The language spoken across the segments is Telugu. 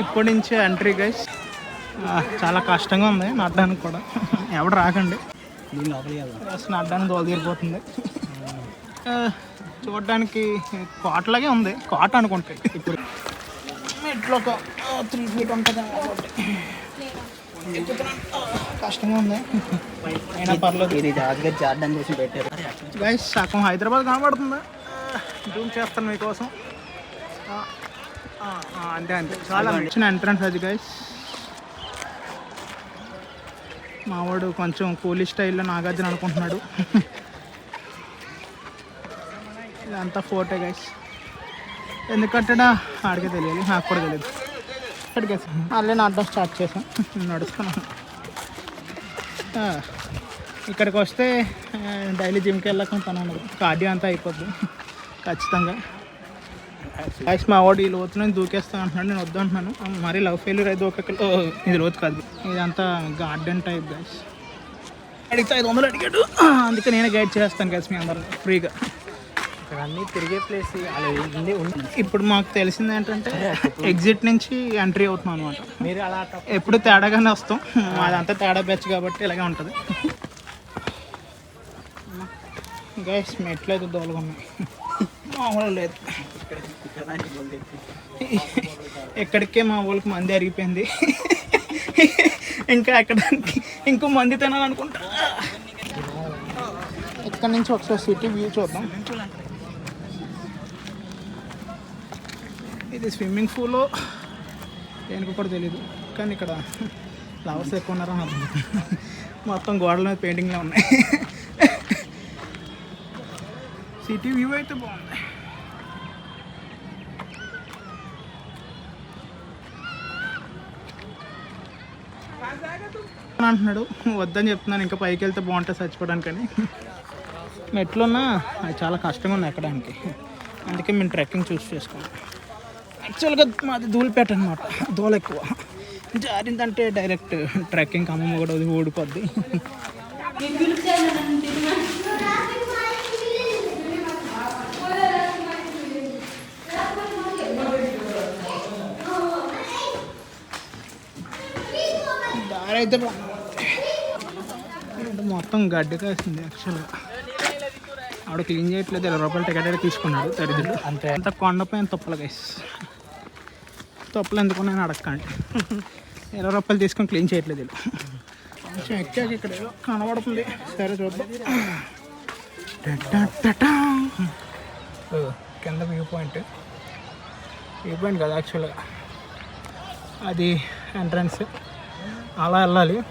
ఇప్పటి నుంచే ఎంట్రీ గైస్ చాలా కష్టంగా ఉంది నడడానికి కూడా. ఎవడు రాకండి. దీని లోపలికి వెళ్దాం దోల తీరిపోతుంది. ఆ, చూడడానికి కోటలాగే ఉంది. కోట అనుకుంటాయి ఇప్పుడు ఇట్లా ఒక త్రీ ఫీట్ ఉంటుంది కష్టంగా ఉంది. అయినా పర్లేదు. ఇది జార్డన్ కోసం పెట్టారు. గైస్ సగం హైదరాబాద్ కనబడుతుందా. జూమ్ చేస్తాను మీకోసం. అంతే అంతే. చాలా మంచి ఎంట్రన్స్ అది గైస్ మావాడు కొంచెం కూలీ స్టైల్లో నాగార్జున అనుకుంటున్నాడు. ఇదంతా ఫోటో గైస్ ఎందుకంటే ఆడికే తెలియాలి. నాకు కూడా తెలియదు. ఇక్కడికి మళ్ళీ నడడం స్టార్ట్ చేసాం నడుస్తున్నాను ఇక్కడికి వస్తే డైలీ జిమ్కి వెళ్ళకుండా పని ఉండదు కార్డియో అంతా అయిపోద్ది. ఖచ్చితంగా. ఐస్ మా వాడు ఈ లోతు నుంచి దూకేస్తా అంటున్నాడు నేను వద్దు అంటున్నాను. మరి లవ్ ఫెయిల్యూర్ అయితే ఒక ఇది లోతు కాదు. ఇదంతా గార్డెన్ టైప్ గైస్ అడిగితే ఐదు వందలు అడిగాడు. అందుకే నేనే గైడ్ చేస్తాను గైస్ మీ అందరం ఫ్రీగా ఇక్కడ అన్ని తిరిగే ప్లేస్ ఇప్పుడు మాకు తెలిసింది ఏంటంటే ఎగ్జిట్ నుంచి ఎంట్రీ అవుతున్నాం అనమాట మీరు అలా ఎప్పుడు తేడాగానే వస్తాం. అదంతా తేడా బ్యాచ్ కాబట్టి ఇలాగే ఉంటుంది. గైస్ మెట్లయితే దోలుగా ఉన్నాయి మామూలు లేదు. ఎక్కడికే మా ఊళ్ళకి మంది అరిగిపోయింది. ఇంకా ఎక్కడానికి ఇంకో మంది తినాలనుకుంటా. ఇక్కడ నుంచి ఒకసారి సిటీ వ్యూ చూద్దాం. ఇది స్విమ్మింగ్ పూల్. దేనికి కూడా తెలియదు కానీ ఇక్కడ ఫ్లవర్స్ ఎక్కువ ఉన్నారని అర్థం. మొత్తం గోడల మీద పెయింటింగ్లో ఉన్నాయి. సిటీ వ్యూ అయితే బాగుంది. అని అంటున్నాడు. వద్దని చెప్తున్నాను ఇంకా పైకి వెళ్తే బాగుంటుంది చచ్చిపోవడానికి అని. మెట్లున్నా అది చాలా కష్టంగా ఉంది ఎక్కడానికి. అందుకే మేము ట్రెక్కింగ్ చూస్ చేసుకున్నాం. యాక్చువల్గా మాది ధూళిపేట అనమాట ధూళ ఎక్కువ. జారిందంటే డైరెక్ట్ ట్రెక్కింగ్ అమ్మమ్మ కూడా ఓడిపోద్ది ఊడిపోద్ది దారి అయితే బాగుంది అంటే మొత్తం గడ్డి కాసింది యాక్చువల్గా ఆవిడ క్లీన్ చేయట్లేదు ఇరవై రూపాయలు టికెట్ అయితే తీసుకున్నాడు దరిద్రుడు. అంతే. అంత కొండపైన తొప్పలు గైస్ తొప్పలు ఎందుకు నేను అడగండి ఇరవై రూపాయలు తీసుకొని క్లీన్ చేయట్లేదు వీళ్ళు. కొంచెం ఎక్కాక ఇక్కడ కనబడుతుంది. సరే చూద్దాం. కింద వ్యూ పాయింట్ వ్యూ పాయింట్ కదా యాక్చువల్గా అది ఎంట్రన్స్ అలా వెళ్ళాలి.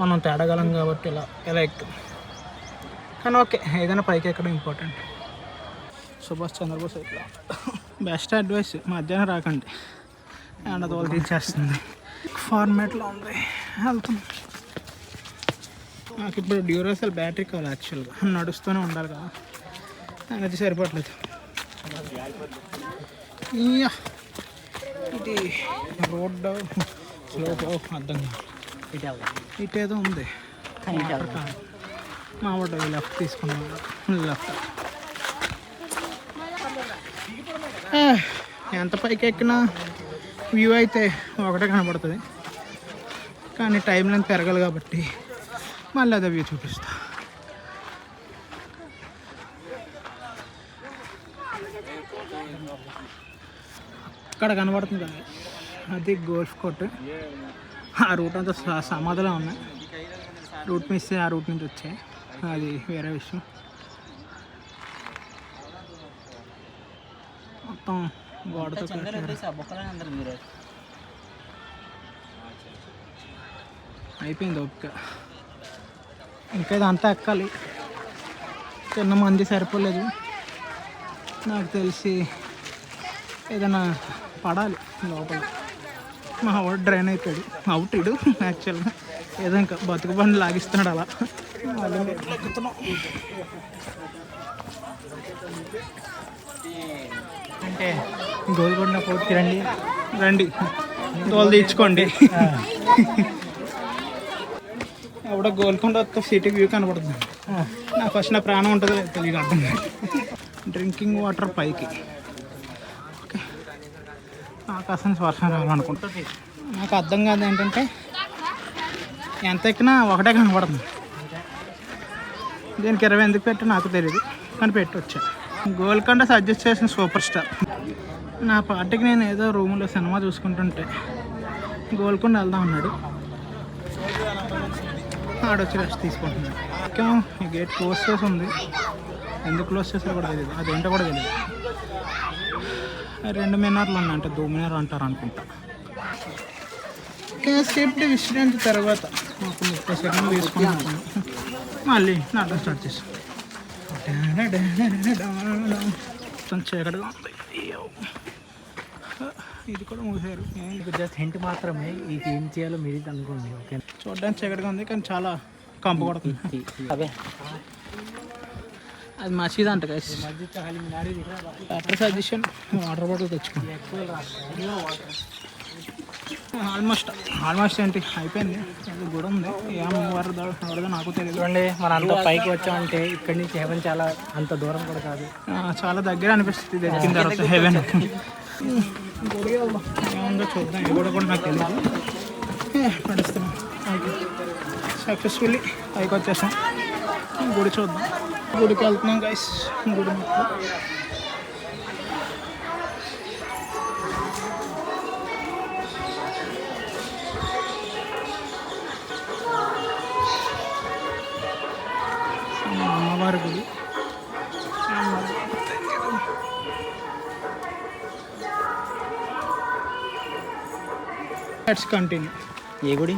మనం తేడగలం కాబట్టి ఇలా ఇలా ఎక్కుతాం కానీ ఓకే ఏదైనా పైకి ఎక్కడం ఇంపార్టెంట్. సుభాష్ చంద్రబోస్ ఇట్లా బెస్ట్ అడ్వైస్ మధ్యాహ్నం రాకండి. అది తోలు తీసేస్తుంది ఫార్మేట్లో ఉంది. వెళ్తున్నాం నాకు ఇప్పుడు డ్యూరాసెల్ బ్యాటరీ కావాలి యాక్చువల్గా. నడుస్తూనే ఉండాలి కదా. అది సరిపడలేదు ఇయ్యా. ఇది రోడ్ స్లోప్ అర్థం కాదు ఇటు ఏదో ఇటేదో ఉంది. మా వాడు లెఫ్ట్ తీసుకున్నాడు లెఫ్ట్ ఎంత పైకి ఎక్కినా వ్యూ అయితే ఒకటే కనబడుతుంది. కానీ టైం లెంత్ పెరగాలి కాబట్టి మళ్ళీ అదే వ్యూ చూపిస్తా. అక్కడ కనబడుతుంది కదా. అది గోల్ఫ్ కోర్ట్. ఆ రూట్ అంతా స- సమాధిలో ఉన్నాయి. రూట్ మిస్ ఆ రూట్ నుంచి వచ్చాయి. అది వేరే విషయం. మొత్తం గోడతో అయిపోయింది ఓపిక. ఇంకా ఇదంతా ఎక్కాలి. చిన్న మంది సరిపోలేదు. నాకు తెలిసి ఏదైనా పడాలి లోపల. మా వాడు డ్రైన్ అయిపోయాడు. అవుట్ ఇడు యాక్చువల్గా ఏదో ఇంకా బతుకు బండి లాగిస్తున్నాడు అలా. అంటే గోల్కొండ ఫోర్ట్కి రండి. రండి. తోలు తీర్చుకోండి. ఎవడో గోల్కొండ వస్తే సిటీ వ్యూ కనబడుతుంది. నా ఫస్ట్ నా ప్రాణం ఉంటుందో తెలియదు అర్థం డ్రింకింగ్ వాటర్ పైకి. ఆకాశం నుంచి వర్షం రావాలనుకుంటా నాకు అర్థం కాదు ఏంటంటే ఎంత ఎక్కినా ఒకటే కనపడుతుంది దీనికి ఇరవై ఎందుకు పెట్టి నాకు తెలియదు కానీ పెట్టొచ్చా. గోల్కొండ సజెస్ట్ చేసిన సూపర్ స్టార్. నా పార్టీకి నేను ఏదో రూమ్లో సినిమా చూసుకుంటుంటే గోల్కొండ వెళ్దాం అన్నాడు. ఆడొచ్చి రెస్ట్ తీసుకుంటున్నాడు. ఇంకా ఈ గేట్ క్లోజ్ చేసి ఉంది. ఎందుకు క్లోజ్ చేసారో కూడా తెలియదు అదేంటో కూడా తెలియదు రెండు మినార్లు ఉన్నాయి. అంటే దో మినార్ అంటారు అనుకుంటా. సేఫ్టీ విషయం తర్వాత ఒక ముప్పై తీసుకుంటాను మళ్ళీ నాటకం స్టార్ట్ చేసాం. మొత్తం చీకటిగా ఉంది. ఇది కూడా మూసారు. మీకు జస్ట్ హింట్ మాత్రమే ఇది ఏం చేయాలో మీరు ఇది అనుకోండి ఓకే చూడడానికి చీకటిగా ఉంది కానీ చాలా కంపు కొడుతుంది. అదే అది మసీద్ అంట గైస్ మినారి బెటర్ సజెషన్ వాటర్ బాటిల్ తెచ్చుకోండి ఆల్మోస్ట్ ఆల్మోస్ట్ ఏంటి? అయిపోయింది. అది కూడా ఉంది. ఏం వరద వరద నాకు తెలియదు చూడండి మనం అంత పైకి వచ్చామంటే ఇక్కడి నుంచి హెవెన్ చాలా అంత దూరం కూడా కాదు. చాలా దగ్గర అనిపిస్తుంది. ఎక్కిన తర్వాత హెవెన్. ఏముందో చూద్దాం. ఇది కూడా కూడా నాకు తెలియదు నడుస్తున్నాం సక్సెస్ఫుల్లీ పైకి వచ్చేసాం. గుడి చూద్దాం. గుడికి వెళ్తున్నాం గైస్ గుడి అమ్మవారి గుడి. లెట్స్ కంటిన్యూ ఏ గుడి?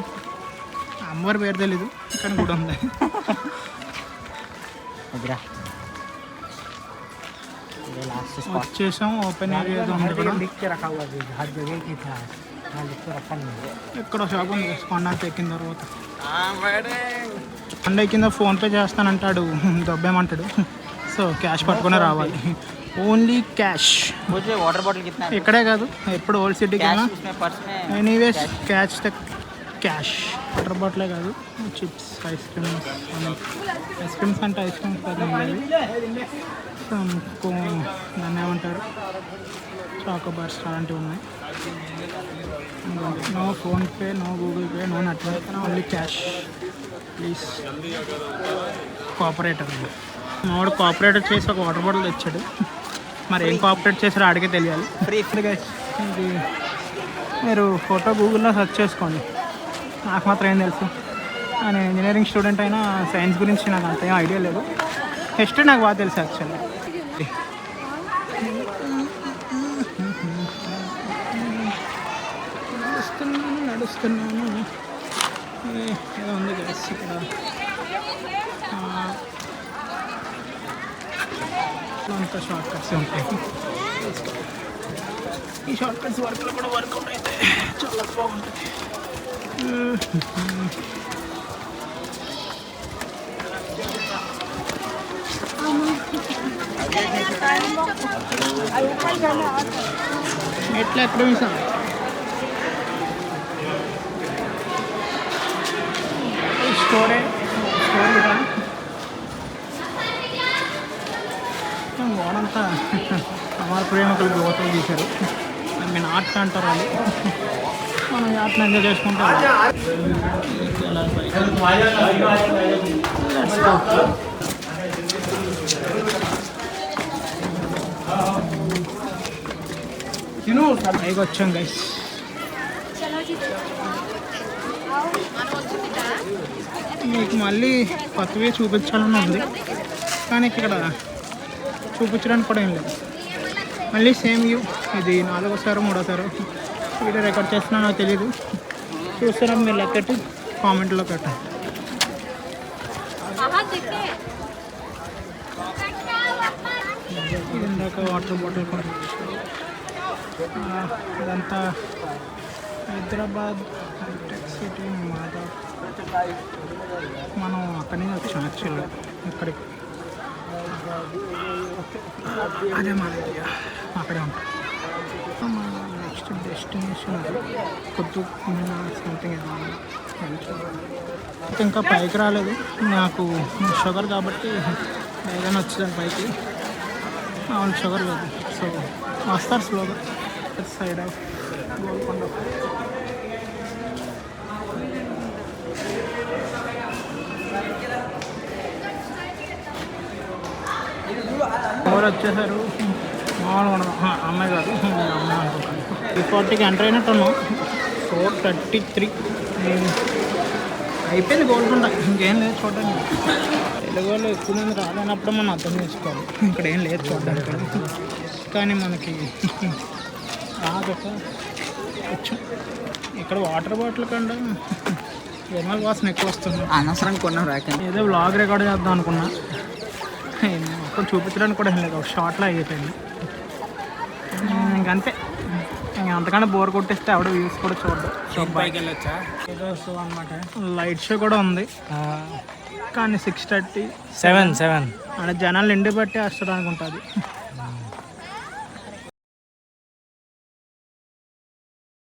అమ్మవారి పేరు తెలీదు కానీ గుడి ఉంది. ఇదిరా వచ్చేసాం ఓపెన్ ఇక్కడ షాప్ ఉంది. కొండ ఎక్కిన తర్వాత. కొండ కింద ఫోన్పే చేస్తానంటాడు. దొబ్బేమంటాడు. సో క్యాష్ పట్టుకునే రావాలి. ఓన్లీ క్యాష్ వాటర్ బాటిల్ ఇక్కడే కాదు ఎప్పుడు old city anyways cash cash water బాటిలే కాదు chips ice creams ice creams అంటే ఐస్ క్రీమ్స్ కాదు దాన్ని ఏమంటారు? చాకో బార్స్ అలాంటివి ఉన్నాయి. No PhonePe no Google Pay no network only cash. Please. Cooperator మావాడు కోఆపరేటర్ చేసి ఒక వాటర్ బాటిల్ తెచ్చాడు. మరి ఏం కోఆపరేట్ చేసారో ఆడికే తెలియాలి. ఫ్రీ మీరు ఫోటో గూగుల్లో సెర్చ్ చేసుకోండి. నాకు మాత్రం ఏం తెలుసు. నేను ఇంజనీరింగ్ స్టూడెంట్ అయినా సైన్స్ గురించి నాకు అంత ఏం ఐడియా లేదు. హిస్టరీ నాకు బాగా తెలుసు యాక్చువల్లీ నడుస్తున్నాను నడుస్తున్నాను. ఏదో ఉంది గ్యాస్ ఇక్కడ. అంత షార్ట్ కట్స్ ఉంటాయి. ఈ షార్ట్ కట్స్ వర్క్లో కూడా వర్కౌట్ అయితే చాలా బాగుంటుంది. ఎట్లా ఎప్పుడు చూసాం? స్టోరే స్టోర్ కూడా వాడంతా అమర ప్రేమికులు యువతలు తీశారు. మీ ఆర్ట్ అంటారు వాళ్ళు. మనం అట్లా ఎంజాయ్ చేసుకుంటాం పైకి వచ్చాం గైస్ మీకు మళ్ళీ కొత్తవి చూపించాలని ఉంది. కానీ ఇక్కడ చూపించడానికి కూడా ఏం లేదు. మళ్ళీ సేమ్ వ్యూ ఇది నాలుగోసారి మూడోసారి వీడియో రికార్డ్ చేస్తున్నా నాకు తెలియదు చూస్తున్నాం మీరు లెక్కటి కామెంట్లో పెట్టండి ఇందాక వాటర్ బాటిల్ కూడా ఇదంతా హైదరాబాద్ హైటెక్ సిటీ మాధవ్. మనం అక్కడి నుంచి వచ్చాం యాక్చువల్గా ఇక్కడికి. అదే మన అక్కడే ఉంటాం. నెక్స్ట్ డెస్టినేషన్ కుతుబ్ సంథింగ్ అయితే ఇంకా పైకి రాలేదు. నాకు షుగర్ కాబట్టి ఏదైనా వచ్చేదాన్ని పైకి? అవును షుగర్ లేదు. సో వస్తారు స్లోగా సైడ్ ఆఫ్ గోల్కొండ. ఎవరు వచ్చేసారు? మామూలు అమ్మాయి కాదు. అమ్మాయి అనుకుంటాను ఫార్టీకి ఎంటర్ అయినట్టు ఉన్నాం ఫోర్ థర్టీ త్రీ అయిపోయింది గోల్కొండ ఇంకేం లేదు చూడండి. తెలుగు వాళ్ళు ఎక్కువ మంది రాలేనప్పుడు మనం అర్థం చేసుకోవాలి. ఇక్కడ ఏం లేదు చూడడానికి కానీ మనకి వచ్చాం. ఇక్కడ వాటర్ బాటిల్ కంటే జనాల వాసన ఎక్కువ వస్తుంది. అనవసరం కొన్నాం రాక ఏదో వ్లాగ్ రికార్డ్ చేద్దాం అనుకున్నా. మొత్తం చూపించడానికి కూడా ఏం లేదు. ఒక షార్ట్లో అయిపోయింది. ఇంకంతే ఇంక అంతకన్నా బోర్ కొట్టేస్తే ఆవిడ వ్యూస్ కూడా చూడదు వెళ్ళొచ్చా అనమాట లైట్ షో కూడా ఉంది. కానీ సిక్స్ థర్టీ సెవెన్ సెవెన్ ఆడ జనాలు ఎండి బట్టి వస్తుంది అనుకుంటుంది